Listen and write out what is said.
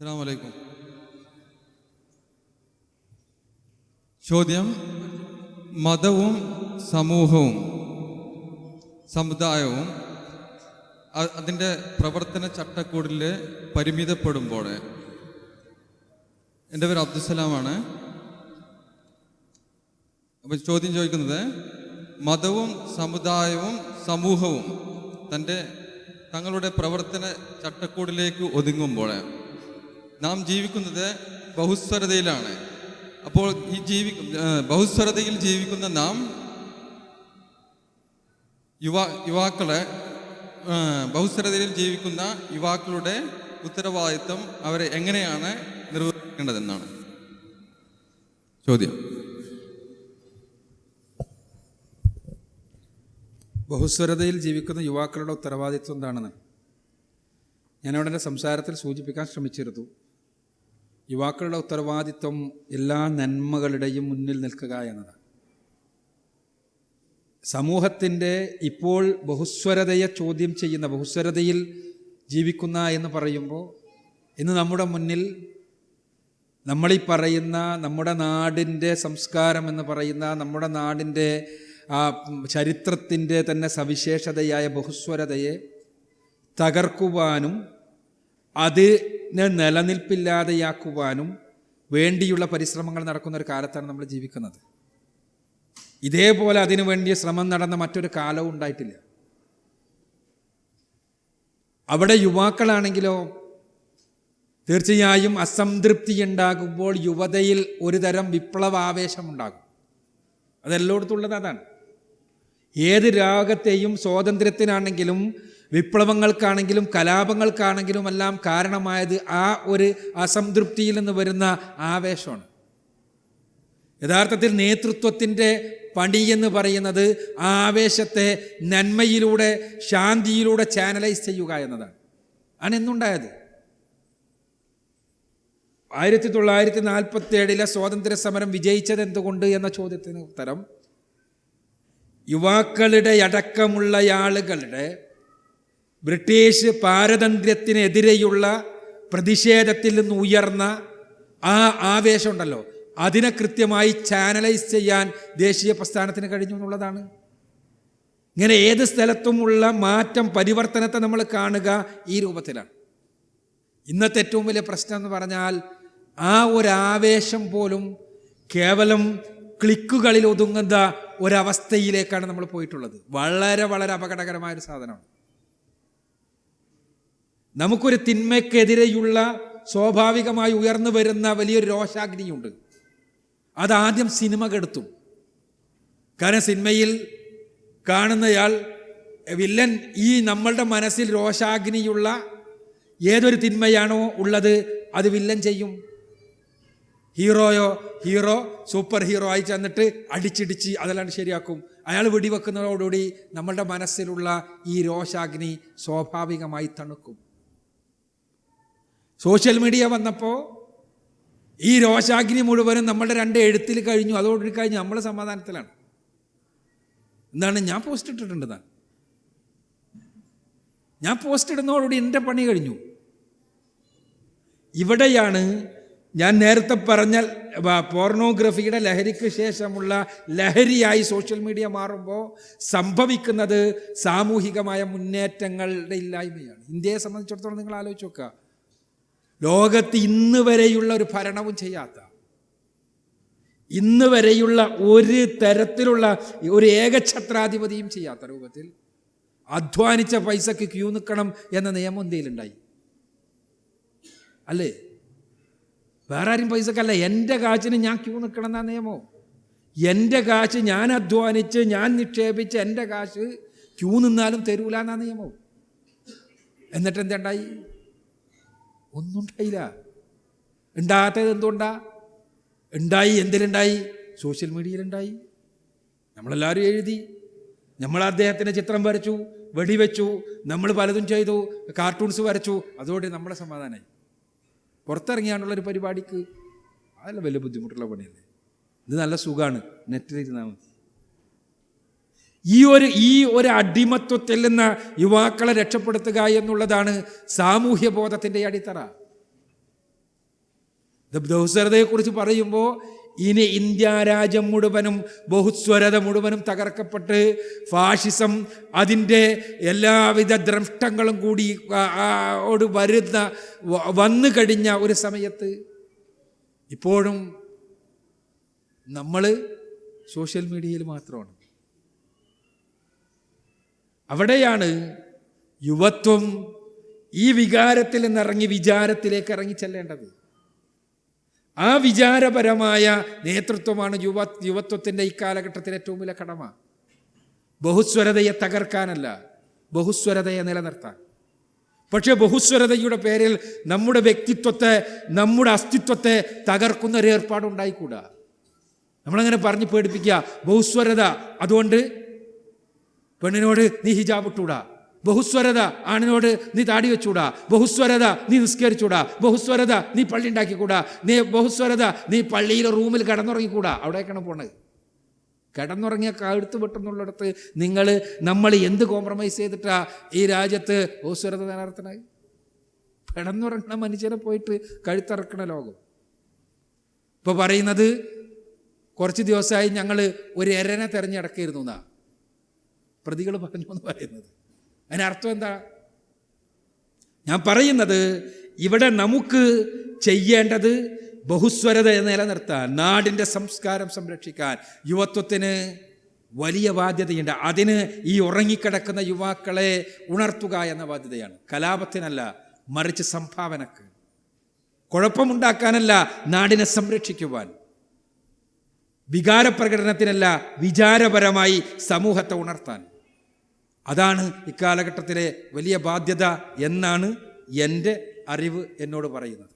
അസ്സാം വലൈക്കും ചോദ്യം മതവും സമൂഹവും സമുദായവും അതിന്റെ പ്രവർത്തന ചട്ടക്കൂടിൽ പരിമിതപ്പെടുമ്പോൾ എന്റെ പേര് അബ്ദുസലാമാണ് അപ്പോൾ ചോദ്യം ചോദിക്കുന്നത് മതവും സമുദായവും സമൂഹവും തന്റെ തങ്ങളുടെ പ്രവർത്തന ചട്ടക്കൂടിലേക്ക് ഒതുങ്ങുമ്പോൾ നാം ജീവിക്കുന്നത് ബഹുസ്വരതയിലാണ്. അപ്പോൾ ഈ ജീവി ബഹുസ്വരതയിൽ ജീവിക്കുന്ന നാം യുവാ യുവാക്കളെ ബഹുസ്വരതയിൽ ജീവിക്കുന്ന യുവാക്കളുടെ ഉത്തരവാദിത്വം അവരെ എങ്ങനെയാണ് നിർവഹിക്കേണ്ടതെന്നാണ്. ചോദ്യം. ബഹുസ്വരതയിൽ ജീവിക്കുന്ന യുവാക്കളുടെ ഉത്തരവാദിത്വം എന്താണെന്ന് ഞാനവിടെ സംസാരത്തിൽ സൂചിപ്പിക്കാൻ ശ്രമിച്ചിരുന്നു. യുവാക്കളുടെ ഉത്തരവാദിത്വം എല്ലാ നന്മകളുടെയും മുന്നിൽ നിൽക്കുക എന്നതാണ്. സമൂഹത്തിന്റെ ഇപ്പോൾ ബഹുസ്വരതയെ ചോദ്യം ചെയ്യുന്ന ബഹുസ്വരതയിൽ ജീവിക്കുന്ന എന്ന് പറയുമ്പോൾ ഇന്ന് നമ്മുടെ മുന്നിൽ നമ്മളീ പറയുന്ന നമ്മുടെ നാടിന്റെ സംസ്കാരം എന്ന് പറയുന്ന നമ്മുടെ നാടിന്റെ ആ ചരിത്രത്തിന്റെ തന്നെ സവിശേഷതയായ ബഹുസ്വരതയെ തകർക്കുവാനും അതിനെ നിലനിൽപ്പില്ലാതെയാക്കുവാനും വേണ്ടിയുള്ള പരിശ്രമങ്ങൾ നടക്കുന്ന ഒരു കാലത്താണ് നമ്മൾ ജീവിക്കുന്നത്. ഇതേപോലെ അതിനു വേണ്ടിയ ശ്രമം നടന്ന മറ്റൊരു കാലവും ഉണ്ടായിട്ടില്ല. അവിടെ യുവാക്കളാണെങ്കിലോ തീർച്ചയായും അസംതൃപ്തി ഉണ്ടാകുമ്പോൾ യുവതയിൽ ഒരു തരം വിപ്ലവാവേശമുണ്ടാകും. അതെല്ലായിടത്തുള്ളത് അതാണ്. ഏത് രാഗത്തെയും സ്വാതന്ത്ര്യത്തിനാണെങ്കിലും വിപ്ലവങ്ങൾക്കാണെങ്കിലും കലാപങ്ങൾക്കാണെങ്കിലും എല്ലാം കാരണമായത് ആ ഒരു അസംതൃപ്തിയിൽ നിന്ന് വരുന്ന ആവേശമാണ്. യഥാർത്ഥത്തിൽ നേതൃത്വത്തിന്റെ പണി എന്ന് പറയുന്നത് ആ ആവേശത്തെ നന്മയിലൂടെ ശാന്തിയിലൂടെ ചാനലൈസ് ചെയ്യുക എന്നതാണ്. ആണ് എന്നുണ്ടായത് ആയിരത്തി തൊള്ളായിരത്തി നാൽപ്പത്തി ഏഴിലെ സ്വാതന്ത്ര്യ സമരം വിജയിച്ചത് എന്തുകൊണ്ട് എന്ന ചോദ്യത്തിന് ഉത്തരം യുവാക്കളുടെ അടക്കമുള്ള ആളുകളുടെ ബ്രിട്ടീഷ് പാരതന്ത്ര്യത്തിനെതിരെയുള്ള പ്രതിഷേധത്തിൽ നിന്ന് ഉയർന്ന ആ ആവേശമുണ്ടല്ലോ. അതിനെ കൃത്യമായി ചാനലൈസ് ചെയ്യാൻ ദേശീയ പ്രസ്ഥാനത്തിന് കഴിഞ്ഞു എന്നുള്ളതാണ്. ഇങ്ങനെ ഏത് സ്ഥലത്തുമുള്ള മാറ്റം പരിവർത്തനത്തെ നമ്മൾ കാണുക ഈ രൂപത്തിലാണ്. ഇന്നത്തെ ഏറ്റവും വലിയ പ്രശ്നം എന്ന് പറഞ്ഞാൽ ആ ഒരു ആവേശം പോലും കേവലം ക്ലിക്കുകളിൽ ഒതുങ്ങുന്ന ഒരവസ്ഥയിലേക്കാണ് നമ്മൾ പോയിട്ടുള്ളത്. വളരെ വളരെ അപകടകരമായ ഒരു സാധനമാണ്. നമുക്കൊരു തിന്മയ്ക്കെതിരെയുള്ള സ്വാഭാവികമായി ഉയർന്നു വരുന്ന വലിയൊരു രോഷാഗ്നിയുണ്ട്. അതാദ്യം സിനിമ കെടുത്തും. കാരണം സിനിമയിൽ കാണുന്നയാൾ വില്ലൻ ഈ നമ്മളുടെ മനസ്സിൽ രോഷാഗ്നിയുള്ള ഏതൊരു തിന്മയാണോ ഉള്ളത് അത് വില്ലൻ ചെയ്യും. ഹീറോയോ ഹീറോ സൂപ്പർ ഹീറോ ആയി ചെന്നിട്ട് അടിച്ചിടിച്ച് അതെല്ലാം ശരിയാക്കും. അയാൾ വെടിവെക്കുന്നതോടുകൂടി നമ്മളുടെ മനസ്സിലുള്ള ഈ രോഷാഗ്നി സ്വാഭാവികമായി തണുക്കും. സോഷ്യൽ മീഡിയ വന്നപ്പോൾ ഈ രോഷാഗ്നി മുഴുവനും നമ്മളുടെ രണ്ട് എഴുത്തിൽ കഴിഞ്ഞു. അതോടൊരു കഴിഞ്ഞ് നമ്മളെ സമാധാനത്തിലാണ്. എന്താണ്? ഞാൻ പോസ്റ്റ് ഇട്ടിട്ടുണ്ട് താൻ ഞാൻ പോസ്റ്റ് ഇടുന്നതോടുകൂടി എന്റെ പണി കഴിഞ്ഞു. ഇവിടെയാണ് ഞാൻ നേരത്തെ പറഞ്ഞ പോർണോഗ്രഫിയുടെ ലഹരിക്ക് ശേഷമുള്ള ലഹരിയായി സോഷ്യൽ മീഡിയ മാറുമ്പോൾ സംഭവിക്കുന്നത് സാമൂഹികമായ മുന്നേറ്റങ്ങളുടെ ഇല്ലായ്മയാണ്. ഇന്ത്യയെ സംബന്ധിച്ചിടത്തോളം നിങ്ങൾ ആലോചിച്ച് നോക്കുക. ലോകത്ത് ഇന്ന് വരെയുള്ള ഒരു ഭരണവും ചെയ്യാത്ത ഇന്ന് വരെയുള്ള ഒരു തരത്തിലുള്ള ഒരു ഏകഛത്രാധിപതിയും ചെയ്യാത്ത രൂപത്തിൽ അധ്വാനിച്ച പൈസക്ക് ക്യൂ നിൽക്കണം എന്ന നിയമം ഇന്ത്യയിലുണ്ടായി അല്ലേ? വേറെ ആരും പൈസക്കല്ല. എന്റെ കാശിന് ഞാൻ ക്യൂ നിൽക്കണം എന്നാ നിയമോ. എന്റെ കാശ് ഞാൻ അധ്വാനിച്ച് ഞാൻ നിക്ഷേപിച്ച് എന്റെ കാശ് ക്യൂ നിന്നാലും തരൂല എന്നാ നിയമം. എന്നിട്ട് എന്തുണ്ടായി ഒന്നും ഉണ്ടായില്ല. ഉണ്ടാകാത്തത് എന്തുകൊണ്ടാ? ഉണ്ടായി എന്തിലുണ്ടായി സോഷ്യൽ മീഡിയയിലുണ്ടായി. നമ്മളെല്ലാവരും എഴുതി. നമ്മൾ അദ്ദേഹത്തിന്റെ ചിത്രം വരച്ചു വെടിവെച്ചു നമ്മൾ പലതും ചെയ്തു കാർട്ടൂൺസ് വരച്ചു. അതോടെ നമ്മളെ സമാധാനമായി പുറത്തിറങ്ങിയാണുള്ളൊരു പരിപാടിക്ക്. അതല്ല വലിയ ബുദ്ധിമുട്ടുള്ള പണിയല്ലേ? ഇത് നല്ല സുഖമാണ് നെറ്റിലിരുന്നാൽ മതി. ഈ ഒരു ഈ ഒരു അടിമത്വത്തിൽ നിന്ന് യുവാക്കളെ രക്ഷപ്പെടുത്തുക എന്നുള്ളതാണ് സാമൂഹ്യ ബോധത്തിന്റെ അടിത്തറ ബഹുസ്വരതയെക്കുറിച്ച് പറയുമ്പോൾ ഇനി ഇന്ത്യ രാജ്യം മുഴുവനും ബഹുസ്വരത മുഴുവനും തകർക്കപ്പെട്ട് ഫാഷിസം അതിന്റെ എല്ലാവിധ ദ്രഷ്ടങ്ങളും കൂടി ഓട് വരുന്ന വന്നു കഴിഞ്ഞ ഒരു സമയത്ത് ഇപ്പോഴും നമ്മൾ സോഷ്യൽ മീഡിയയിൽ മാത്രമാണ്. അവിടെയാണ് യുവത്വം ഈ വികാരത്തിൽ നിന്നിറങ്ങി വിചാരത്തിലേക്ക് ഇറങ്ങി ചെല്ലേണ്ടത്. ആ വിചാരപരമായ നേതൃത്വമാണ് യുവ യുവത്വത്തിന്റെ ഈ കാലഘട്ടത്തിലെ ഏറ്റവും വലിയ കടമ. ബഹുസ്വരതയെ തകർക്കാനല്ല ബഹുസ്വരതയെ നിലനിർത്താൻ. പക്ഷേ ബഹുസ്വരതയുടെ പേരിൽ നമ്മുടെ വ്യക്തിത്വത്തെ നമ്മുടെ അസ്തിത്വത്തെ തകർക്കുന്ന ഒരു ഏർപ്പാടുണ്ടായിക്കൂടാ? നമ്മളങ്ങനെ പറഞ്ഞ് പേടിപ്പിക്കുക ബഹുസ്വരത അതുകൊണ്ട് പെണ്ണിനോട് നീ ഹിജാബ് ഇട്ടൂടാ. ബഹുസ്വരത ആണിനോട് നീ താടി വെച്ചൂടാ. ബഹുസ്വരത നീ നിസ്കരിച്ചൂടാ. ബഹുസ്വരത നീ പള്ളി ഉണ്ടാക്കിക്കൂടാ. നീ ബഹുസ്വരത നീ പള്ളിയിലെ റൂമിൽ കിടന്നുറങ്ങിക്കൂടാ. അവിടേക്കാണ് പോണത്. കിടന്നുറങ്ങിയ കഴുത്ത് വെട്ടുന്നുള്ളിടത്ത് നിങ്ങൾ നമ്മൾ എന്ത് കോംപ്രമൈസ് ചെയ്തിട്ടാ ഈ രാജ്യത്ത് ബഹുസ്വരത നിലനിർത്തണത് കിടന്നുറങ്ങുന്ന മനുഷ്യരെ പോയിട്ട് കഴുത്തിറക്കണ ലോകം. ഇപ്പോൾ പറയുന്നത് കുറച്ച് ദിവസമായി ഞങ്ങൾ ഒരു എരനെ തിരഞ്ഞെടുക്കായിരുന്നു എന്നാ. പ്രതികൾ പറഞ്ഞു എന്ന് പറയുന്നത്. അതിനർത്ഥം എന്താ? ഞാൻ പറയുന്നത് ഇവിടെ നമുക്ക് ചെയ്യേണ്ടത് ബഹുസ്വരത നിലനിർത്താൻ നാടിന്റെ സംസ്കാരം സംരക്ഷിക്കാൻ യുവത്വത്തിന് വലിയ ബാധ്യതയുണ്ട്. അതിന് ഈ ഉറങ്ങിക്കിടക്കുന്ന യുവാക്കളെ ഉണർത്തുക എന്ന ബാധ്യതയാണ്. കലാപത്തിനല്ല മറിച്ച് സംഭാവനക്ക്. കുഴപ്പമുണ്ടാക്കാനല്ല നാടിനെ സംരക്ഷിക്കുവാൻ. വികാരപ്രകടനത്തിനല്ല വിചാരപരമായി സമൂഹത്തെ ഉണർത്താൻ. അതാണ് ഇക്കാലഘട്ടത്തിലെ വലിയ ബാധ്യത എന്നാണ് എന്റെ അറിവ് എന്നോട് പറയുന്നത്.